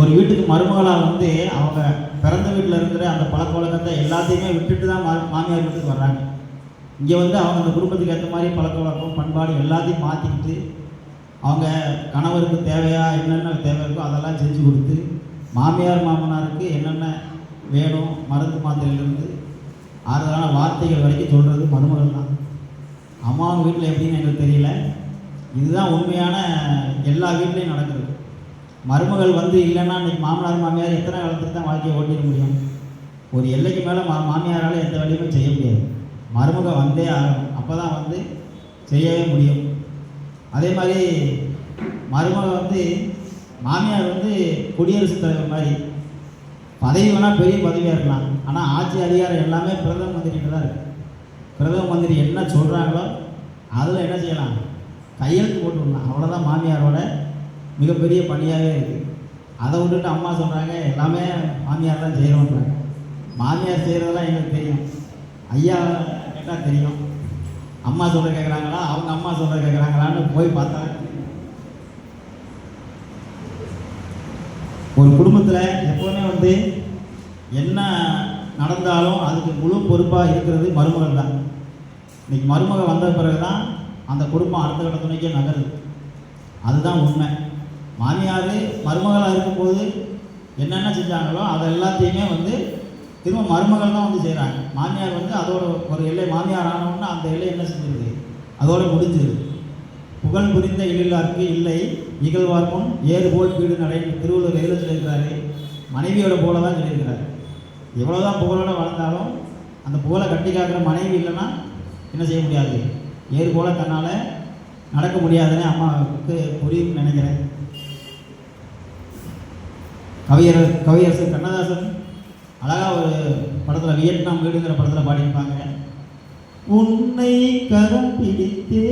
ஒரு வீட்டுக்கு மருமகளாக வந்து அவங்க பிறந்த வீட்டில் இருக்கிற அந்த பழக்க வழக்கத்தை எல்லாத்தையுமே விட்டுட்டு தான் மா மாமியார் வீட்டுக்கு வர்றாங்க. இங்கே வந்து அவங்க அந்த குடும்பத்துக்கு ஏற்ற மாதிரி பழக்க வழக்கம் பண்பாடு எல்லாத்தையும் மாற்றிக்கிட்டு அவங்க கணவருக்கு தேவையா என்னென்ன தேவை இருக்கோ அதெல்லாம் செஞ்சு கொடுத்து மாமியார் மாமனாருக்கு என்னென்ன வேணும் மருந்து மாத்திரையிலேருந்து ஆறுதலான வார்த்தைகள் வரைக்கும் சொல்கிறது மருமகள் தான். அம்மா வீட்டில் எப்படின்னு எனக்கு தெரியல. இதுதான் உண்மையான எல்லா வீட்லேயும் நடக்கிறது. மருமகள் வந்து இல்லைன்னா இன்றைக்கி மாமனார் மாமியார் எத்தனை காலத்துக்கு தான் வாழ்க்கையை ஓட்டிட முடியும்? ஒரு எல்லைக்கு மேலே மா மாமியாரால் எந்த வேலையுமே செய்ய முடியாது. மருமக வந்தே ஆகணும். அப்போ தான் வந்து செய்யவே முடியும். அதே மாதிரி மருமக வந்து மாமியார் வந்து குடியரசுத் தலைவர் மாதிரி. பதவி வேணால் பெரிய பதவியாக இருக்கலாம். ஆனால் ஆட்சி அதிகாரம் எல்லாமே பிரதம மந்திரிகிட்ட தான் இருக்குது பிரதம மந்திரி என்ன சொல்கிறாங்களோ அதில் என்ன செய்யலாம்? கையெழுத்து போட்டு விடலாம். அவ்வளோதான் மாமியாரோட மிகப்பெரிய பணியாகவே இருக்குது அதை விட்டுட்டு அம்மா சொல்கிறாங்க எல்லாமே மாமியார் தான் செய்கிறோன்றாங்க மாமியார் செய்கிறதெல்லாம் எங்களுக்கு தெரியும். ஐயா கேட்டால் தெரியும். அம்மா சொல்கிற கேட்குறாங்களா அவங்க அம்மா சொல்கிற கேட்குறாங்களான்னு போய் பார்த்தா. ஒரு குடும்பத்தில் எப்போவுமே வந்து என்ன நடந்தாலும் அதுக்கு முழு பொறுப்பாக இருக்கிறது மருமகள் தான். இன்றைக்கி மருமகள் வந்த பிறகு தான் அந்த குடும்பம் அடுத்த கட்ட துணைக்கே நகருது. அதுதான் உண்மை. மாமியார் மருமகளாக இருக்கும்போது என்னென்ன செஞ்சாங்களோ அதை எல்லாத்தையுமே வந்து திரும்ப மருமகள் தான் வந்து செய்கிறாங்க மாமியார் வந்து அதோட ஒரு எல்லை மாமியார் ஆனவுடனே அந்த எல்லை என்ன செஞ்சிருது? அதோட முடிஞ்சிருது. புகழ் புரிந்த எழிலாருக்கு இல்லை இகழ்வார்க்கும் ஏறு போல் வீடு நடை திருவள்ளுவர் எதில் சொல்லியிருக்கிறாரு. மனைவியோட போல தான் சொல்லியிருக்கிறாரு. எவ்வளோதான் புகழோட வளர்ந்தாலும் அந்த புகழை கட்டி காக்கிற மனைவி இல்லைன்னா என்ன செய்ய முடியாது? ஏறு போல தன்னால் நடக்க முடியாதுன்னு அம்மாவுக்கு புரியும்னு நினைக்கிறேன். கவியர் கவியரசர் கண்ணதாசன். அழகாக ஒரு படத்தில் வியட்நாம் வீடுங்கிற படத்தில் பாடியிருப்பாங்க. உன்னை கரம் பிடித்தே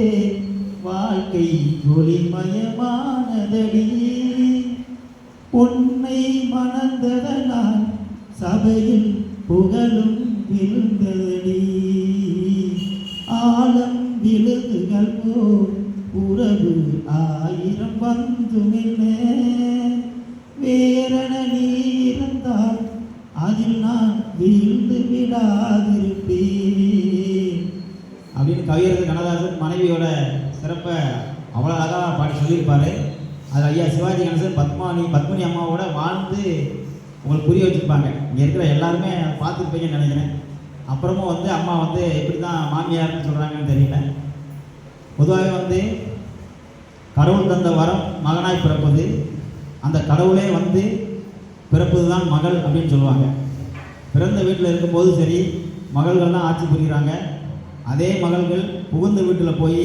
வாழ்க்கை ஒளிமயமானதடி. உன்னை மணந்ததனால் சபையில் புகழும் விழுந்ததடி. ஆழம் விழுதுகள் போல் உறவு ஆயிரம் வந்துமில்லை கவிதையோட சிறப்பை அவ்வளோ அழகாக பாடி சொல்லியிருப்பாரு. அது ஐயா சிவாஜி கணேசன் பத்மானி பத்மினி அம்மாவோட வாழ்ந்து உங்களுக்கு புரிய வச்சுருப்பாங்க. இங்கே இருக்கிற எல்லாருமே பார்த்துருப்பீங்கன்னு நினைக்கிறேன். அப்புறமும் வந்து அம்மா வந்து எப்படி தான் மாமியார்னு சொல்கிறாங்கன்னு தெரியல. பொதுவாகவே வந்து கடவுள் தந்த வரம் மகனாய் பிறப்பது அந்த கடவுளே வந்து பிறப்பது தான் மகள் அப்படின்னு சொல்லுவாங்க. பிறந்த வீட்டில் இருக்கும்போது சரி மகள்கள்லாம் ஆட்சி புரிகிறாங்க. அதே மகள்கள் புகுந்த வீட்டில் போய்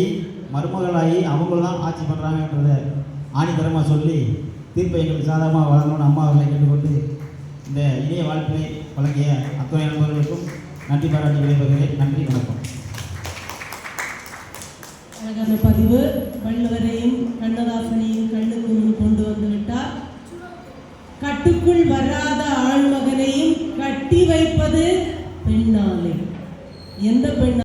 மருமகளாகி அவங்கள தான் ஆட்சி பண்ணுறாங்கன்றத ஆணித்தரமாக சொல்லி தீர்ப்பை எங்களுக்கு சாதகமாக வழங்கணும்னு அம்மாவர்களை கேட்டுக்கொண்டு இந்த இணைய வாழ்க்கையை வழங்கிய அத்துறை நண்பர்களுக்கும் நன்றி பாராட்டி விடைபெறுகிறேன். நன்றி வணக்கம். அழகான பதிவு. வள்ளுவரையும் கண்ணதாசனையும் கண்ணுக்கு முன் கொண்டு வந்து விட்டார். கட்டுக்குள் வராத ஆண்மகனையும் கட்டி வைப்பது பெண்ணாலே. எந்த பெண்